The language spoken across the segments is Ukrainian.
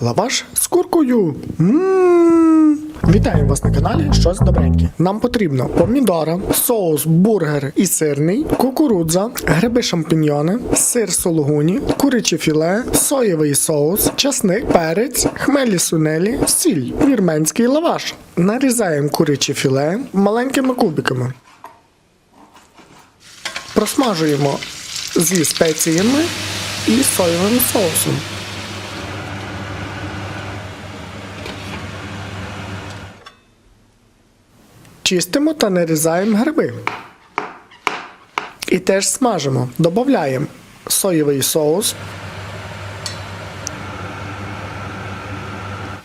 Лаваш з куркою. Мм. Вітаю вас на каналі Щось добреньке. Нам потрібно помідора, соус, бургер і сирний, кукурудза, гриби шампіньйони, сир сулугуні, куряче філе, соєвий соус, часник, перець, хмелі сунелі, сіль, вірменський лаваш. Нарізаємо куряче філе маленькими кубиками. Просмажуємо зі спеціями і соєвим соусом. Чистимо та нарізаємо гриби. І теж смажимо. Додаємо соєвий соус.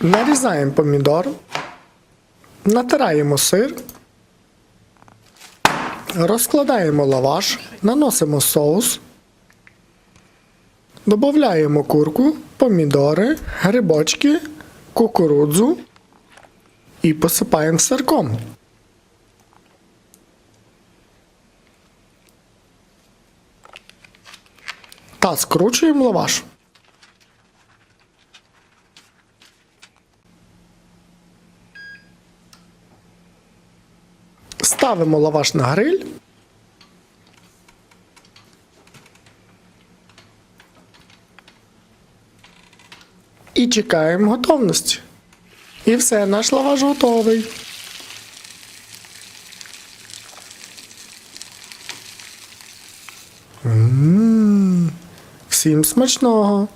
Нарізаємо помідор. Натираємо сир. Розкладаємо лаваш, наносимо соус. Додаємо курку, помідори, грибочки, кукурудзу і посипаємо сирком. Та скручуємо лаваш. Ставимо лаваш на гриль. І чекаємо готовності. І все, наш лаваш готовий. М, Всім смачного!